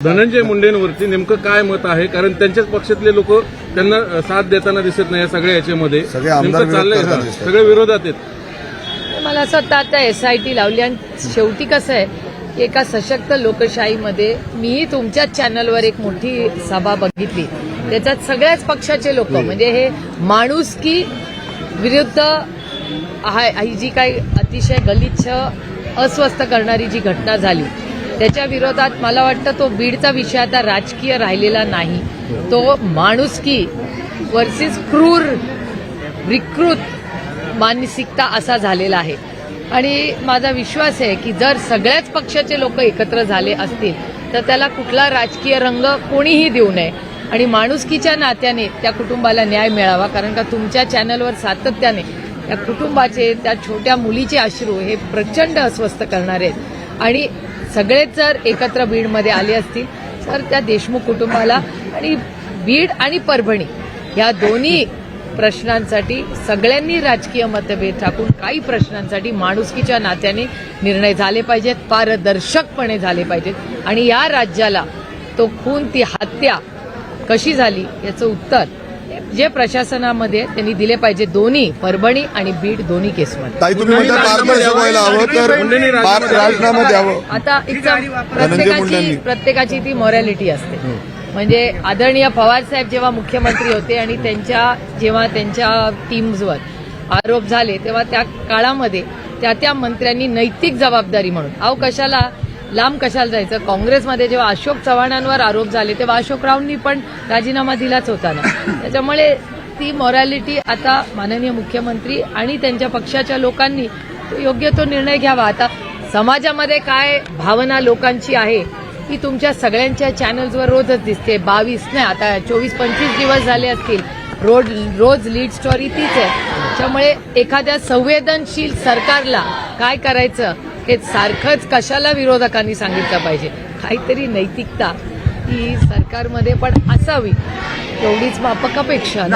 धनंजय मुंडेंवरती नेमकं काय मत आहे? कारण त्यांच्याच पक्षातले लोक त्यांना साथ देताना दिसत नाही या सगळ्या याच्यामध्ये. सगळे नेमकं चाललंय हा, विरोधात आहेत. मला असं वाटतं आता एस आय टी लावली आणि शेवटी कसं आहे की एका सशक्त लोकशाहीमध्ये मीही तुमच्याच चॅनलवर एक मोठी सभा बघितली. त्याच्यात सगळ्याच पक्षाचे लोक म्हणजे हे माणूस की विरुद्ध हा- ही जी काही अतिशय गलिच्छ अस्वस्थ करणारी जी घटना झाली त्याच्या विरोधात मला वाटतं तो बीडचा विषय आता राजकीय राहिलेला नाही. तो माणुसकी वर्सेस क्रूर विकृत मानसिकता असा झालेला आहे. आणि माझा विश्वास आहे की जर सगळ्याच पक्षाचे लोक एकत्र झाले असतील तर त्याला कुठला राजकीय रंग कोणीही देऊ नये. आणि माणुसकीच्या नात्याने त्या कुटुंबाला न्याय मिळावा कारण का तुमच्या चॅनलवर सातत्याने त्या कुटुंबाचे त्या छोट्या मुलीचे अश्रू हे प्रचंड अस्वस्थ करणारे आहेत. आणि सगळेच जर एकत्र बीडमध्ये आले असतील तर त्या देशमुख कुटुंबाला आणि बीड आणि परभणी या दोन्ही प्रश्नांसाठी सगळ्यांनी राजकीय मतभेद टाकून काही प्रश्नांसाठी माणुसकीच्या नात्याने निर्णय झाले पाहिजेत पारदर्शकपणे झाले पाहिजेत. आणि या राज्याला तो खून ती हत्या कशी झाली याचं उत्तर जे प्रशासनामध्ये त्यांनी दिले पाहिजे दोन्ही परभणी आणि बीड दोन्ही केसमध्ये. ताई तुम्ही म्हणता पारदर्शक व्हायला हवं तर मुंडेंनी राजीनामा पार- राजीनामा द्यावं. आता प्रत्येकाची मुंडेंनी. प्रत्येकाची ती मॉरॅलिटी असते. म्हणजे आदरणीय पवार साहेब जेव्हा मुख्यमंत्री होते आणि त्यांच्या जेव्हा त्यांच्या टीम्सवर आरोप झाले तेव्हा त्या काळामध्ये त्या त्या मंत्र्यांनी नैतिक जबाबदारी म्हणून अहो कशाला लांब कशाला जायचं? काँग्रेसमध्ये जेव्हा अशोक चव्हाणांवर आरोप झाले तेव्हा अशोकरावांनी पण राजीनामा दिलाच होता ना. त्याच्यामुळे ती मॉरॅलिटी आता माननीय मुख्यमंत्री आणि त्यांच्या पक्षाच्या लोकांनी योग्य तो निर्णय घ्यावा. आता समाजामध्ये काय भावना लोकांची आहे ही तुमच्या सगळ्यांच्या चॅनल्सवर रोजच दिसते. बावीस नाही आता चोवीस पंचवीस दिवस झाले असतील. रोज रोज लीड स्टोरी तीच आहे. त्यामुळे एखाद्या संवेदनशील सरकारला काय करायचं? हे सारखंच कशाला विरोधकांनी सांगितलं पाहिजे? काहीतरी नैतिकता ही सरकारमध्ये पण असावी. एवढीच मापक अपेक्षा.